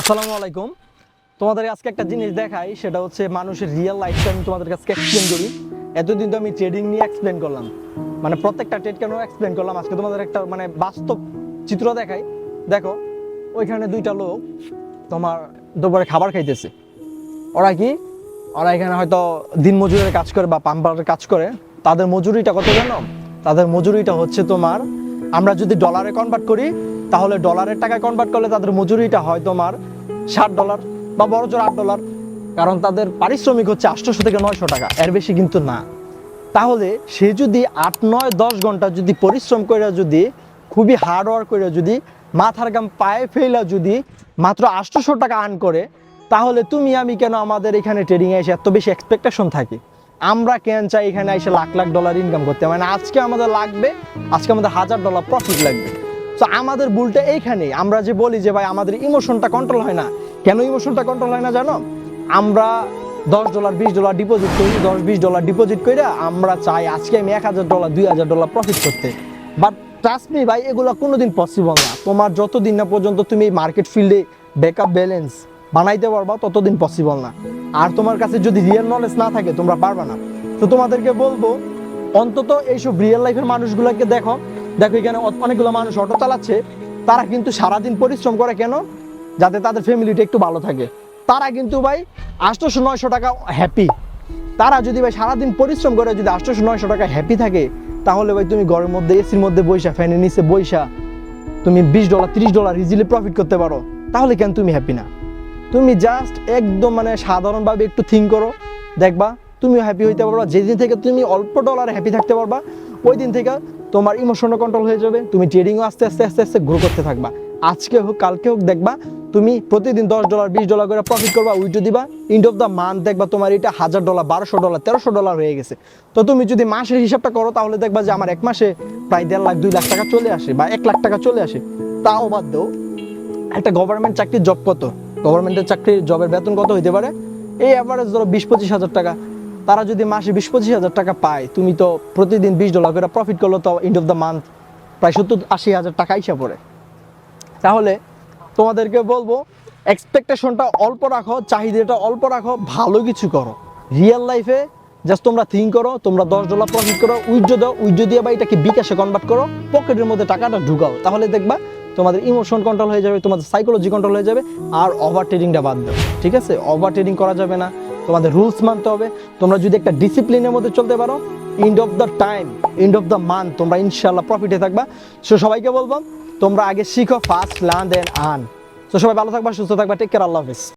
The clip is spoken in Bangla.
আসসালামু আলাইকুম। তোমাদের আজকে একটা জিনিস দেখাই, সেটা হচ্ছে মানুষের রিয়েল লাইফটা আমি তোমাদের কাছে এক্সপ্লেন করি। এতদিন তো আমি ট্রেডিং নিয়ে এক্সপ্লেন করলাম। মানে প্রত্যেকটা ট্রেড কেন এক্সপ্লেন করলাম? আজকে তোমাদের একটা মানে বাস্তব চিত্র দেখাই। দেখো, ওইখানে দুইটা লোক তোমার দুপুরে খাবার খাইতেছে। ওরা কি? ওরা এখানে হয়তো দিন মজুরের কাজ করে বা পাম্পারের কাজ করে। তাদের মজুরিটা কত জানো? তাদের মজুরিটা হচ্ছে তোমার আমরা যদি ডলারে কনভার্ট করি, তাহলে ডলারের টাকায় কনভার্ট করলে তাদের মজুরিটা হয় তোমার ষাট ডলার বা বড় জোর আট ডলার কারণ তাদের পারিশ্রমিক হচ্ছে আটশোশো থেকে নয়শো টাকা, এর বেশি কিন্তু না। তাহলে সে যদি আট, নয়, দশ ঘণ্টা যদি পরিশ্রম করে যদি, খুবই হার্ড ওয়ার্ক করে যদি, মাথার গাম পায়ে ফেলা যদি মাত্র আটশোশো টাকা আর্ন করে, তাহলে তুমি, আমি কেন আমাদের এখানে ট্রেডিংয়ে এসে এত বেশি এক্সপেকটেশন থাকে? আমরা কেন চাই এখানে এসে লাখ লাখ ডলার ইনকাম করতে? মানে আজকে আমাদের লাগবে, আজকে আমাদের হাজার ডলার প্রফিট লাগবে। তো আমাদের ভুলটা এইখানেই। আমরা যে বলি যে, ভাই, আমাদের ইমোশনটা কন্ট্রোল হয় না। কেন ইমোশনটা কন্ট্রোল হয় না জানো? আমরা দশ ডলার বিশ ডলার ডিপোজিট করি, দশ, বিশ ডলার ডিপোজিট করে আমরা চাই আজকে আমি এক হাজার ডলার দুই হাজার ডলার প্রফিট করতে। বাট ট্রাস্ট মি ভাই, এগুলো কোনোদিন পসিবল না। তোমার যতদিন না পর্যন্ত তুমি মার্কেট ফিল্ডে ব্যাকআপ ব্যালেন্স বানাইতে পারবা ততদিন পসিবল না। আর তোমার কাছে যদি রিয়েল নলেজ না থাকে, তোমরা পারবা না। তো তোমাদেরকে বলব, অন্তত এইসব রিয়েল লাইফের মানুষগুলোকে দেখো। দেখো এখানে অনেকগুলো মানুষ অটো চালাচ্ছে। তারা কিন্তু সারাদিন পরিশ্রম করে কেন? যাতে তাদের ফ্যামিলিটা একটু ভালো থাকে। তারা কিন্তু ভাই আটশোশো নয়শো টাকা হ্যাপি তারা যদি ভাই সারাদিন পরিশ্রম করে যদি আটশোশো নয়শো টাকা হ্যাপি থাকে, তাহলে ভাই তুমি ঘরের মধ্যে এসির মধ্যে বৈশা ফ্যানের নিচে বৈশা তুমি বিশ ডলার ত্রিশ ডলার ইজিলি প্রফিট করতে পারো। তাহলে কেন তুমি হ্যাপি না? তুমি জাস্ট একদম মানে সাধারণভাবে একটু থিঙ্ক করো। দেখবা, তুমিও হ্যাপি হইতে পারবা। যেদিন থেকে তুমি অল্প ডলারে হ্যাপি থাকতে পারবা ওই দিন থেকে তোমার ইমোশনও কন্ট্রোল হয়ে যাবে। তুমি ট্রেডিংও আস্তে আস্তে আস্তে আস্তে গ্রো করতে থাকবা। আজকে হোক, কালকে হোক, দেখবা, তুমি প্রতিদিন দশ ডলার বিশ ডলার করে প্রফিট করবা উইটো দিবা। এন্ড অফ দ্য মান্থ দেখবা তোমার এটা হাজার ডলার বারোশো ডলার তেরোশো ডলার হয়ে গেছে। তো তুমি যদি মাসের হিসাবটা করো, তাহলে দেখবা যে আমার এক মাসে প্রায় দেড় লাখ, দুই লাখ টাকা চলে আসে বা এক লাখ টাকা চলে আসে। তাও বাদ দেও, একটা গভর্নমেন্ট চাকরির জব কত? গভর্নমেন্টের চাকরির জবের বেতন কত হইতে পারে? এই অ্যাভারেজ ধরো বিশ পঁচিশ হাজার টাকা। তারা যদি মাসে বিশ পঁচিশ হাজার টাকা পায়, তুমি তো প্রতিদিন বিশ ডলার করে প্রফিট করল তো এন্ড অফ দ্য মান্থ প্রায় সত্তর আশি হাজার টাকা আইসা পড়ে। তাহলে তোমাদেরকে বলব এক্সপেকটেশনটা অল্প রাখো, চাহিদাটা অল্প রাখো, ভালো কিছু করো। রিয়েল লাইফে জাস্ট তোমরা থিঙ্ক করো, তোমরা দশ ডলার প্রফিট করো উইড্রো দাও উইড্রো দিয়ে বা এটাকে বিকাশে কনভার্ট করো, পকেটের মধ্যে টাকাটা ঢুকাও। তাহলে দেখবা তোমাদের ইমোশন কন্ট্রোল হয়ে যাবে, তোমাদের সাইকোলজি কন্ট্রোল হয়ে যাবে, আর ওভার ট্রেডিংটা বাদ দাও, ঠিক আছে? ওভার ট্রেডিং করা যাবে না, তোমাদের রুলস মানতে হবে। তোমরা যদি একটা ডিসিপ্লিনের মধ্যে চলতে পারো end of the time end of the month তোমরা ইনশাল্লাহ প্রফিটে থাকবা। সো সবাইকে বলব, তোমরা আগে শিখো ফার্স্ট লার্ন দেন আন তো সবাই ভালো থাকবা, সুস্থ থাকবা টেক কেয়ার আল্লাহ হাফিজ।